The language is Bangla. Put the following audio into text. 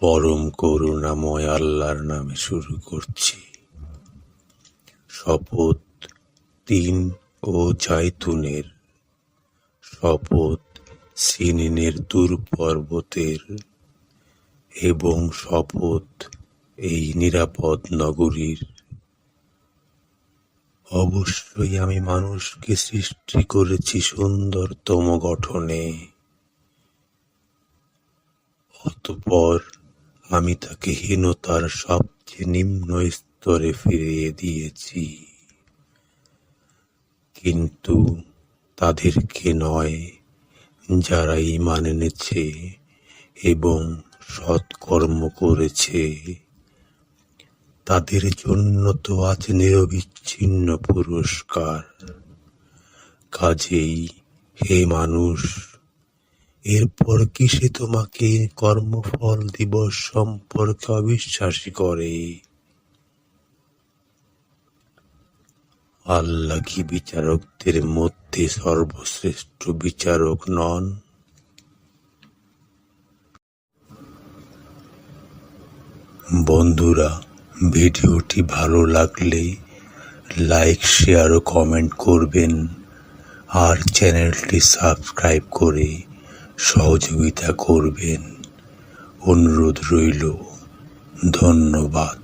পরম করুণাময় আল্লাহর নামে শুরু করছি। শপথ তিন ও জাইতুনের শপথ সিনিনের দূর পর্বতের এবং শপথ এই নিরাপদ নগরীর। অবশ্যই আমি মানুষকে সৃষ্টি করেছি সুন্দরতম গঠনে। অতঃপর আমি তাকে হীনতার সবচেয়ে নিম্ন স্তরে ফিরিয়ে দিয়েছি। কিন্তু তাদেরকে নয়, যারা ঈমান এনেছে এবং সৎকর্ম করেছে, তাদের জন্য তো আছে নিরবিচ্ছিন্ন পুরস্কার। কাজেই হে মানুষ এরপর কিসে তোমাকে কর্মফল দিবস সম্পর্কে অবিশ্বাসী করে? আল্লাহ কি বিচারকদের মধ্যে সর্বশ্রেষ্ঠ বিচারক নন। বন্ধুরা, ভিডিওটি ভালো লাগলে লাইক, শেয়ার ও কমেন্ট করবেন। আর চ্যানেলটি সাবস্ক্রাইব করে সহযোগিতা করবেন। অনুরোধ রইল। ধন্যবাদ।